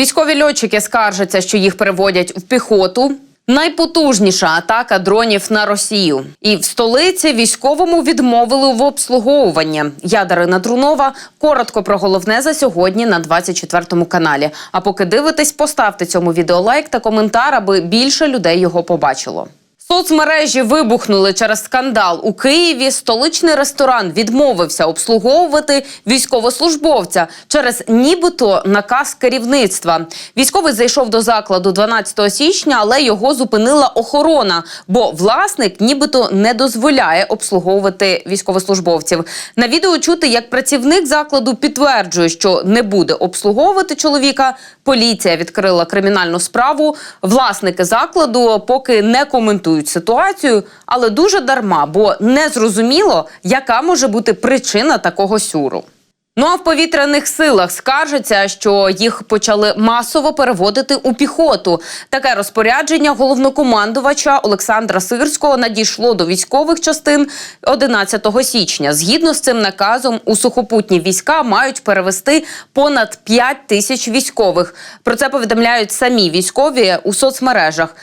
Військові льотчики скаржаться, що їх переводять в піхоту. Найпотужніша атака дронів на Росію, і в столиці військовому відмовили в обслуговуванні. Я Дарина Трунова. Коротко про головне за сьогодні на 24 каналі. А поки дивитесь, поставте цьому відео лайк та коментар, аби більше людей його побачило. Соцмережі вибухнули через скандал у Києві. Столичний ресторан відмовився обслуговувати військовослужбовця через нібито наказ керівництва. Військовий зайшов до закладу 12 січня, але його зупинила охорона, бо власник нібито не дозволяє обслуговувати військовослужбовців. На відео чути, як працівник закладу підтверджує, що не буде обслуговувати чоловіка. Поліція відкрила кримінальну справу. Власники закладу поки не коментують ситуацію, але дуже дарма, бо не зрозуміло, яка може бути причина такого сюру. Ну а в повітряних силах скаржаться, що їх почали масово переводити у піхоту. Таке розпорядження головнокомандувача Олександра Сирського надійшло до військових частин 11 січня. Згідно з цим наказом, у сухопутні війська мають перевести понад 5 тисяч військових. Про це повідомляють самі військові у соцмережах.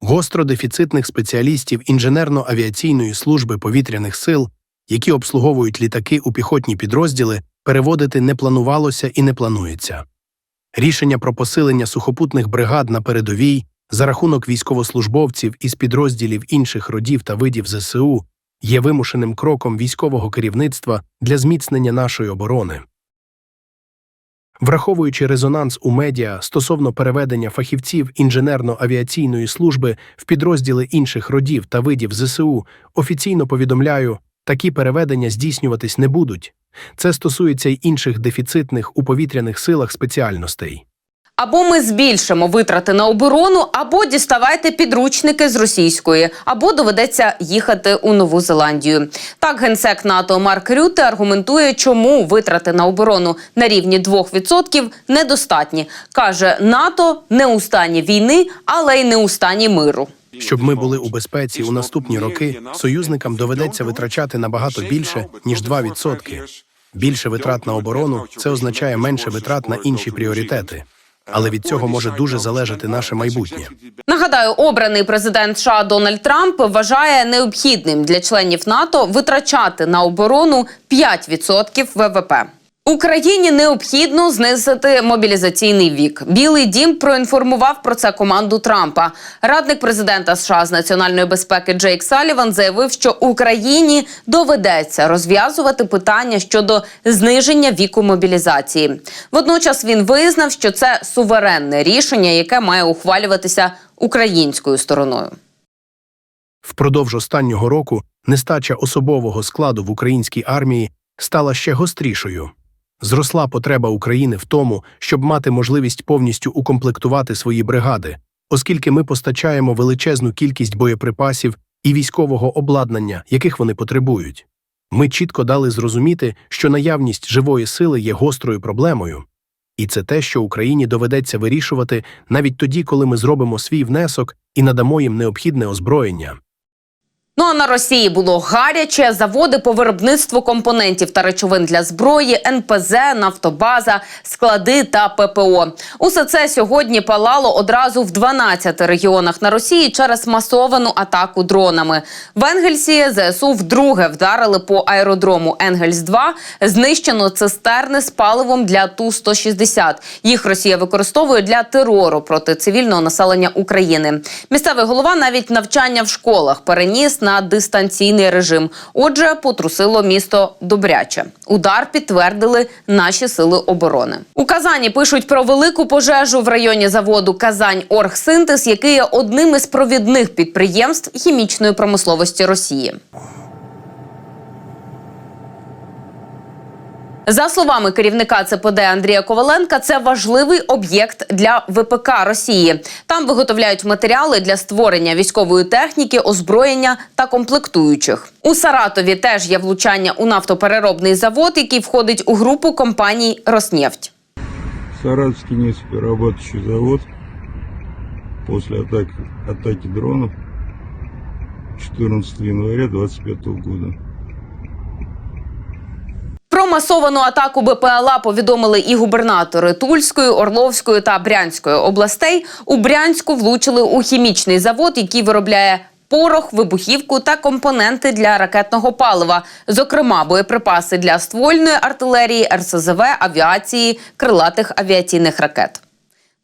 Гостро дефіцитних спеціалістів інженерно-авіаційної служби повітряних сил, які обслуговують літаки у піхотні підрозділи, переводити не планувалося і не планується. Рішення про посилення сухопутних бригад на передовій за рахунок військовослужбовців із підрозділів інших родів та видів ЗСУ є вимушеним кроком військового керівництва для зміцнення нашої оборони. Враховуючи резонанс у медіа стосовно переведення фахівців інженерно-авіаційної служби в підрозділи інших родів та видів ЗСУ, офіційно повідомляю, такі переведення здійснюватись не будуть. Це стосується й інших дефіцитних у повітряних силах спеціальностей. Або ми збільшимо витрати на оборону, або діставайте підручники з російської, або доведеться їхати у Нову Зеландію. Так генсек НАТО Марк Рюте аргументує, чому витрати на оборону на рівні 2% недостатні. каже, НАТО не у стані війни, але й не у стані миру. Щоб ми були у безпеці у наступні роки, союзникам доведеться витрачати набагато більше ніж 2%. Більше витрат на оборону це означає менше витрат на інші пріоритети. Але від цього може дуже залежати наше майбутнє. Нагадаю, обраний президент США Дональд Трамп вважає необхідним для членів НАТО витрачати на оборону 5% ВВП. Україні необхідно знизити мобілізаційний вік. Білий дім проінформував про це команду Трампа. Радник президента США з національної безпеки Джейк Саліван заявив, що Україні доведеться розв'язувати питання щодо зниження віку мобілізації. Водночас він визнав, що це суверенне рішення, яке має ухвалюватися українською стороною. Впродовж останнього року нестача особового складу в українській армії стала ще гострішою. Зросла потреба України в тому, щоб мати можливість повністю укомплектувати свої бригади, оскільки ми постачаємо величезну кількість боєприпасів і військового обладнання, яких вони потребують. Ми чітко дали зрозуміти, що наявність живої сили є гострою проблемою, і це те, що Україні доведеться вирішувати навіть тоді, коли ми зробимо свій внесок і надамо їм необхідне озброєння. Ну а на Росії було гаряче заводи по виробництву компонентів та речовин для зброї, НПЗ, нафтобаза, склади та ППО. Усе це сьогодні палало одразу в 12 регіонах на Росії через масовану атаку дронами. В Енгельсі ЗСУ вдруге вдарили по аеродрому Енгельс 2 Знищено цистерни з паливом для ту 160 Їх Росія використовує для терору проти цивільного населення України. Місцевий голова навіть навчання в школах переніс на дистанційний режим. Отже, потрусило місто добряче. Удар підтвердили наші сили оборони. У Казані пишуть про велику пожежу в районі заводу Казань Оргсинтез, який є одним із провідних підприємств хімічної промисловості Росії. За словами керівника ЦПД Андрія Коваленка, це важливий об'єкт для ВПК Росії. Там виготовляють матеріали для створення військової техніки, озброєння та комплектуючих. У Саратові теж є влучання у нафтопереробний завод, який входить у групу компаній Роснефть. Саратовский нефтеперерабатывающий завод после атаки, атаки дронов 14 января 2025 года. Масовану атаку БПЛА повідомили і губернатори Тульської, Орловської та Брянської областей. У Брянську влучили у хімічний завод, який виробляє порох, вибухівку та компоненти для ракетного палива, зокрема боєприпаси для ствольної артилерії, РСЗВ, авіації, крилатих авіаційних ракет.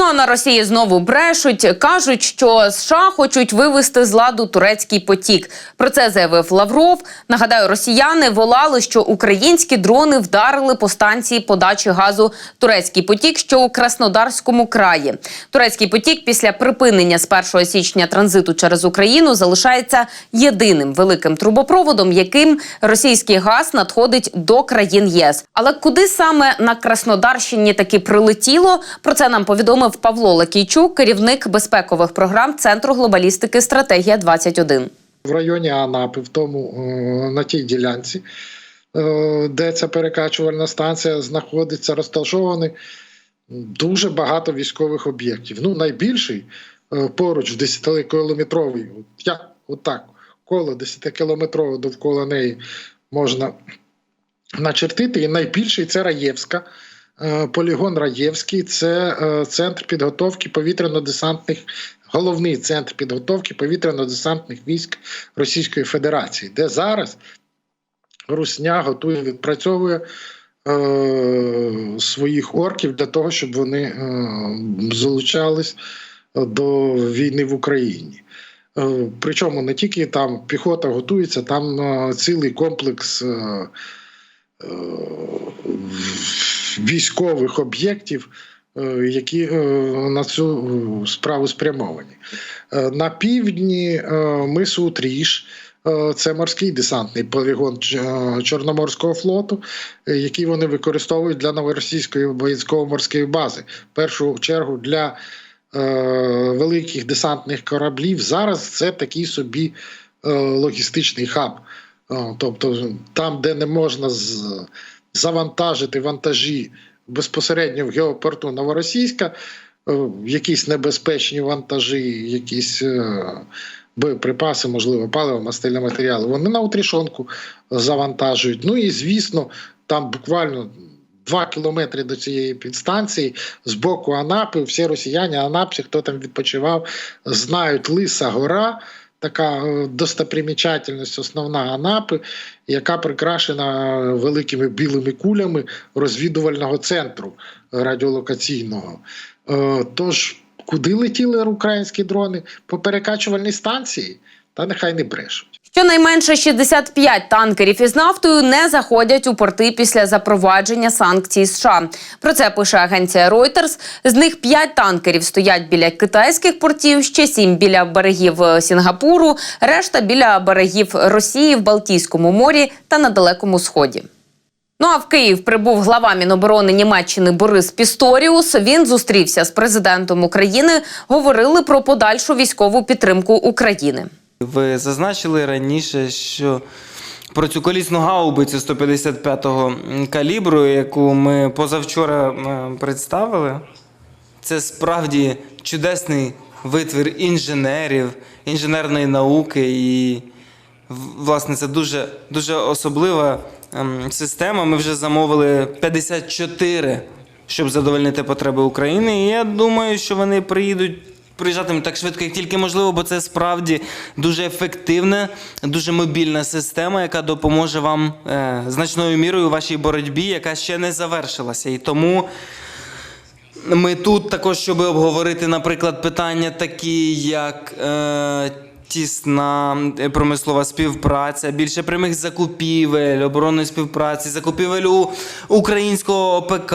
Ну а на Росії знову брешуть. кажуть, що США хочуть вивести з ладу турецький потік. Про це заявив Лавров. Нагадаю, росіяни волали, що українські дрони вдарили по станції подачі газу Турецький потік, що у Краснодарському краї. Турецький потік після припинення з 1 січня транзиту через Україну залишається єдиним великим трубопроводом, яким російський газ надходить до країн єС. Але куди саме на Краснодарщині таки прилетіло? Про це нам повідомив Павло Лакійчук, керівник безпекових програм Центру глобалістики Стратегія 21 в районі Анапи, в тому е, на тій ділянці, е, де ця перекачувальна станція знаходиться, розташовані дуже багато військових об'єктів. Ну, найбільший е, поруч в 10-кілометровий, от я отак, коло 10-кілометрове довкола неї можна начертити. І найбільший це Раєвська. Е, Полігон Раєвський це е, центр підготовки повітряно-десантних, головний центр підготовки повітряно-десантних військ Російської Федерації, де зараз Русня готує, відпрацьовує е, своїх орків для того, щоб вони е, залучались до війни в Україні. Е, Причому не тільки там піхота готується, там е, цілий комплекс. е, е, військових об'єктів, е, які е, на цю е, справу спрямовані. На півдні мису Тріш. Це морський десантний полігон Чорноморського флоту, який вони використовують для новоросійської військово-морської бази. В першу чергу для великих десантних кораблів. Зараз це такий собі логістичний хаб. Тобто там, де не можна з, завантажити вантажі безпосередньо в геопорту Новоросійська, е, якісь небезпечні вантажі, якісь е, боєприпаси, можливо, паливо, мастильні матеріали, вони на утрішонку завантажують. Ну і звісно, там буквально. Два кілометри до цієї підстанції з боку Анапи, всі росіяни, анапці, хто там відпочивав, знають Лиса Гора, така е, достопримічательність основна Анапи, яка прикрашена великими білими кулями розвідувального центру радіолокаційного. Е, Тож, куди летіли українські дрони? По перекачувальній станції? Та нехай не брешуть. Щонайменше 65 танкерів із нафтою не заходять у порти після запровадження санкцій США. Про це пише агенція Reuters. З них 5 танкерів стоять біля китайських портів, ще 7 біля берегів е, Сінгапуру, решта біля берегів Росії в Балтійському морі та на Далекому Сході. Ну а в Київ прибув глава Міноборони Німеччини Борис Пісторіус. Він зустрівся з президентом України. Говорили про подальшу військову підтримку України. Ви зазначили раніше, що про цю колісну гаубицю 155-го калібру, яку ми позавчора представили, це справді чудесний витвір інженерів, інженерної науки. І, власне, це дуже, дуже особлива ем, система. Ми вже замовили 54, щоб задовольнити потреби України. І я думаю, що вони приїдуть. Приїжджатимуть так швидко, як тільки можливо, бо це справді дуже ефективна, дуже мобільна система, яка допоможе вам е, значною мірою у вашій боротьбі, яка ще не завершилася. І тому ми тут також, щоб обговорити, наприклад, питання такі, як е, тісна е, промислова співпраця, більше прямих закупівель, оборонної співпраці, закупівель у українського ОПК,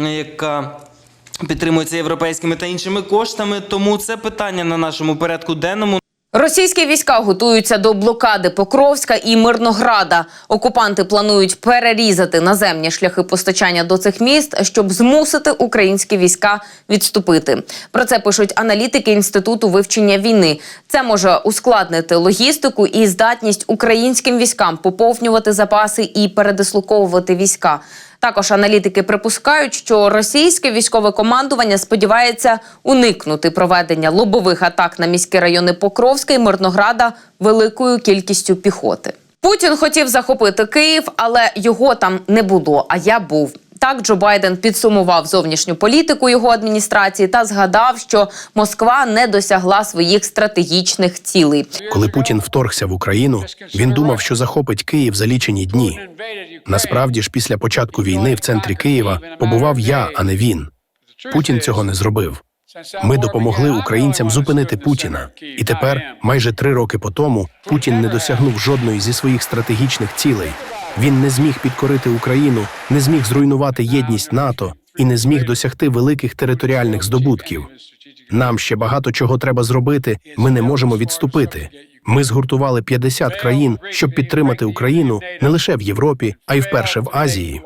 яка підтримується європейськими та іншими коштами. Тому це питання на нашому порядку денному. Російські війська готуються до блокади Покровська і Мирнограда. Окупанти планують перерізати наземні шляхи постачання до цих міст, щоб змусити українські війська відступити. Про це пишуть аналітики інституту вивчення війни. Це може ускладнити логістику і здатність українським військам поповнювати запаси і передислоковувати війська. Також аналітики припускають, що російське військове командування сподівається уникнути проведення лобових атак на міські райони Покровська і Мирнограда великою кількістю піхоти. Путін хотів захопити Київ, але його там не було. А я був. Так Джо Байден підсумував зовнішню політику його адміністрації та згадав, що Москва не досягла своїх стратегічних цілей. Коли Путін вторгся в Україну, він думав, що захопить Київ за лічені дні. Насправді ж, після початку війни в центрі Києва побував я, а не він. Путін цього не зробив. Ми допомогли українцям зупинити Путіна, і тепер, майже три роки по тому, Путін не досягнув жодної зі своїх стратегічних цілей. Він не зміг підкорити Україну, не зміг зруйнувати єдність НАТО і не зміг досягти великих територіальних здобутків. Нам ще багато чого треба зробити. Ми не можемо відступити. Ми згуртували 50 країн, щоб підтримати Україну не лише в Європі, а й вперше в Азії.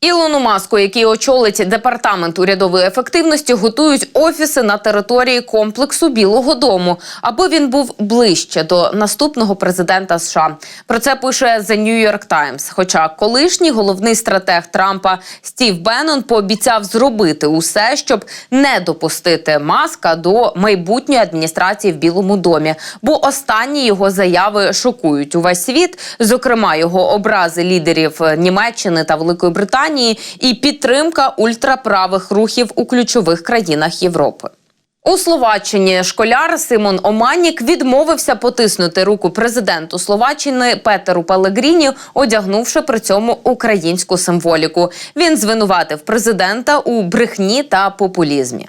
Ілону Маску, який очолить департамент урядової ефективності, готують офіси на території комплексу Білого Дому, аби він був ближче до наступного президента США. Про це пише The New York Times. Хоча колишній головний стратег Трампа Стів Беннон пообіцяв зробити усе, щоб не допустити маска до майбутньої адміністрації в Білому домі, бо останні його заяви шокують увесь світ, зокрема його образи лідерів Німеччини та Великої Британії і підтримка ультраправих рухів у ключових країнах Європи. У Словаччині школяр Симон Оманік відмовився потиснути руку президенту Словаччини Петеру Пелегріні, одягнувши при цьому українську символіку. Він звинуватив президента у брехні та популізмі.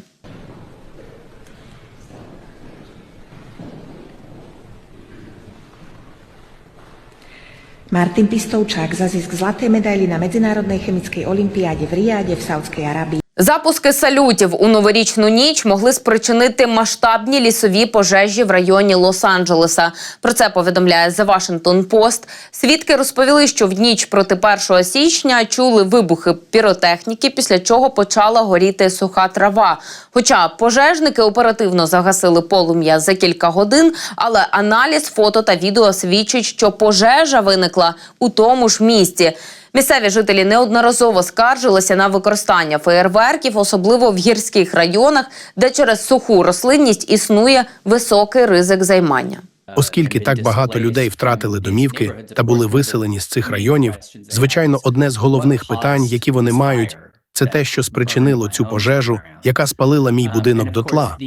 Martin Pistovčák za zisk zlatej medaily na Medzinárodnej chemickej olympiáde v Riade v Saudskej Arábii. Запуски салютів у новорічну ніч могли спричинити масштабні лісові пожежі в районі Лос-Анджелеса. Про це повідомляє The Washington Post. Свідки розповіли, що в ніч проти 1 січня чули вибухи піротехніки, після чого почала горіти суха трава. Хоча пожежники оперативно загасили полум'я за кілька годин, але аналіз фото та відео свідчить, що пожежа виникла у тому ж місці. Місцеві жителі неодноразово скаржилися на використання феєрверків, особливо в гірських районах, де через суху рослинність існує високий ризик займання. Оскільки так багато людей втратили домівки та були виселені з цих районів, звичайно, одне з головних питань, які вони мають, це те, що спричинило цю пожежу, яка спалила мій будинок дотла.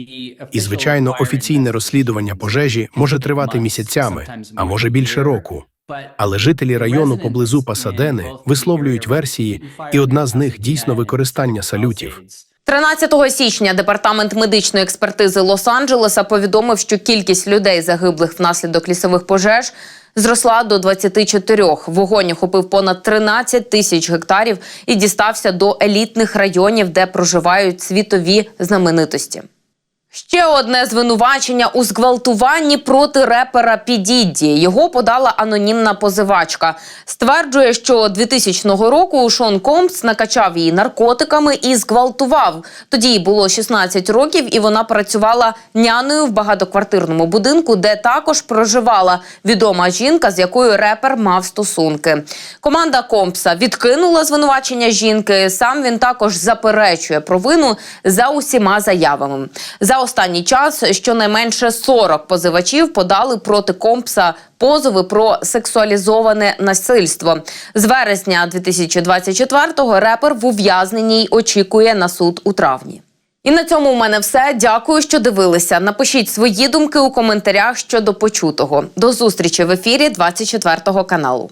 І звичайно, офіційне розслідування пожежі може тривати місяцями, а може більше року. Але жителі району поблизу Пасадени висловлюють версії, і одна з них дійсно використання салютів. 13 січня департамент медичної експертизи Лос-Анджелеса повідомив, що кількість людей, загиблих внаслідок лісових пожеж, зросла до 24. Вогонь охопив понад 13 тисяч гектарів і дістався до елітних районів, де проживають світові знаменитості. Ще одне звинувачення у зґвалтуванні проти репера Підідді. Його подала анонімна позивачка. Стверджує, що 2000 року Шон Компс накачав її наркотиками і зґвалтував. Тоді їй було 16 років, і вона працювала няною в багатоквартирному будинку, де також проживала відома жінка, з якою репер мав стосунки. Команда Компса відкинула звинувачення жінки. Сам він також заперечує провину за усіма заявами. За останній час щонайменше 40 позивачів подали проти Компса позови про сексуалізоване насильство. З вересня 2024-го репер в ув'язненні очікує на суд у травні. І на цьому у мене все. Дякую, що дивилися. Напишіть свої думки у коментарях щодо почутого. До зустрічі в ефірі 24 каналу.